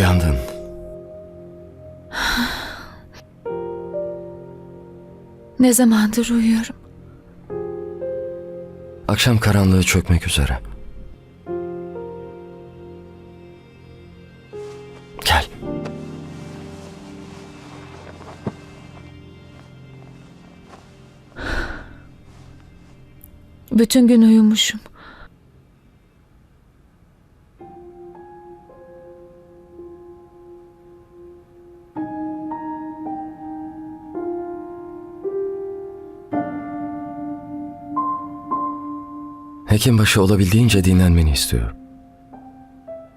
Uyandın. Ne zamandır uyuyorum. Akşam karanlığı çökmek üzere. Gel. Bütün gün uyumuşum. Hekimbaşı olabildiğince dinlenmeni istiyorum.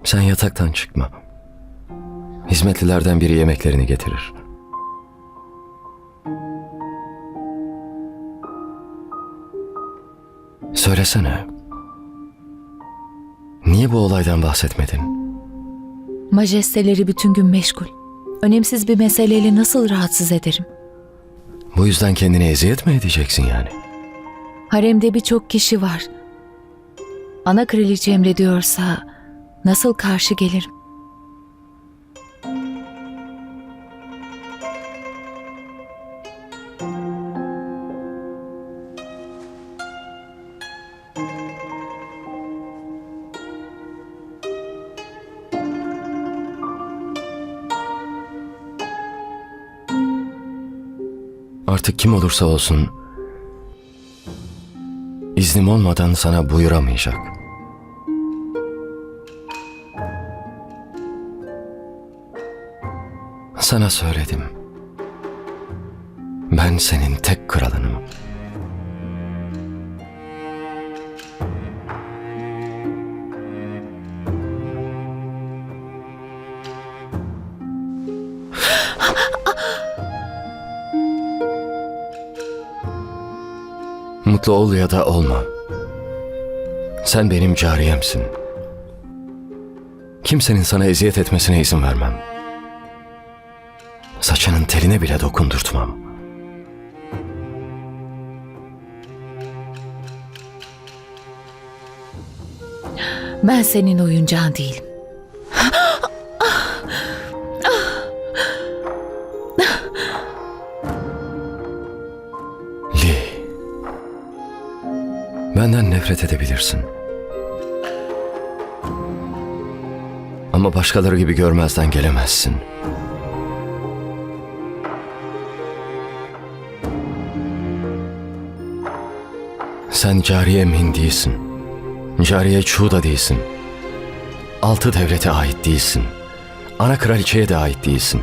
Sen yataktan çıkma. Hizmetlilerden biri yemeklerini getirir. Söylesene. Niye bu olaydan bahsetmedin? Majesteleri bütün gün meşgul. Önemsiz bir meseleyle nasıl rahatsız ederim? Bu yüzden kendine eziyet mi edeceksin yani? Haremde birçok kişi var. Ana kraliçe emrediyorsa nasıl karşı gelirim? Artık kim olursa olsun iznim olmadan sana buyuramayacak. Sana söyledim. Ben senin tek kralınım. Mutlu ol ya da olma. Sen benim cariyemsin. Kimsenin sana eziyet etmesine izin vermem. Teline bile dokundurtmam. Ben senin oyuncağın değilim. Lee. Benden nefret edebilirsin. Ama başkaları gibi görmezden gelemezsin. Sen cariye min değilsin. Cariye Chu da değilsin. Altı devlete ait değilsin. Ana kraliçeye de ait değilsin.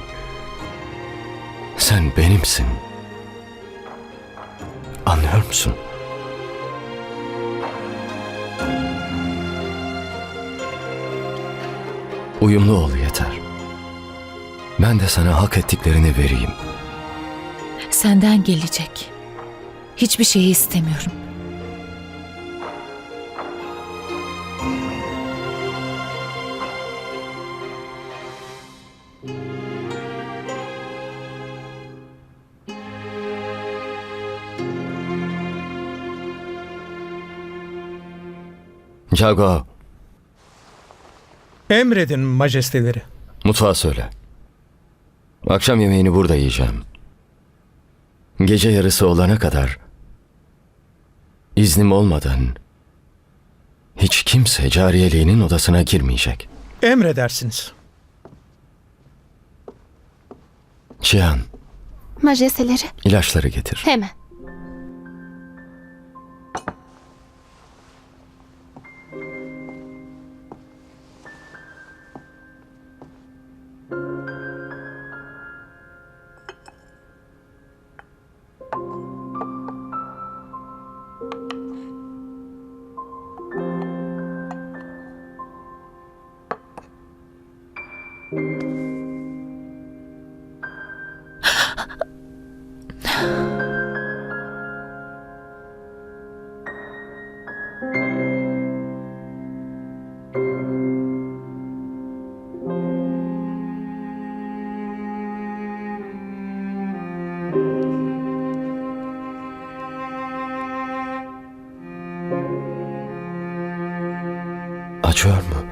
Sen benimsin. Anlıyor musun? Uyumlu ol yeter. Ben de sana hak ettiklerini vereyim. Senden gelecek. Hiçbir şeyi istemiyorum. Cago, Emredin majesteleri. mutfağa söyle. Akşam yemeğini burada yiyeceğim. Gece yarısı olana kadar iznim olmadan hiç kimse cariyeliğinin odasına girmeyecek. Emredersiniz. Cihan, Majesteleri ilaçları getir. hemen. Acıyor mu?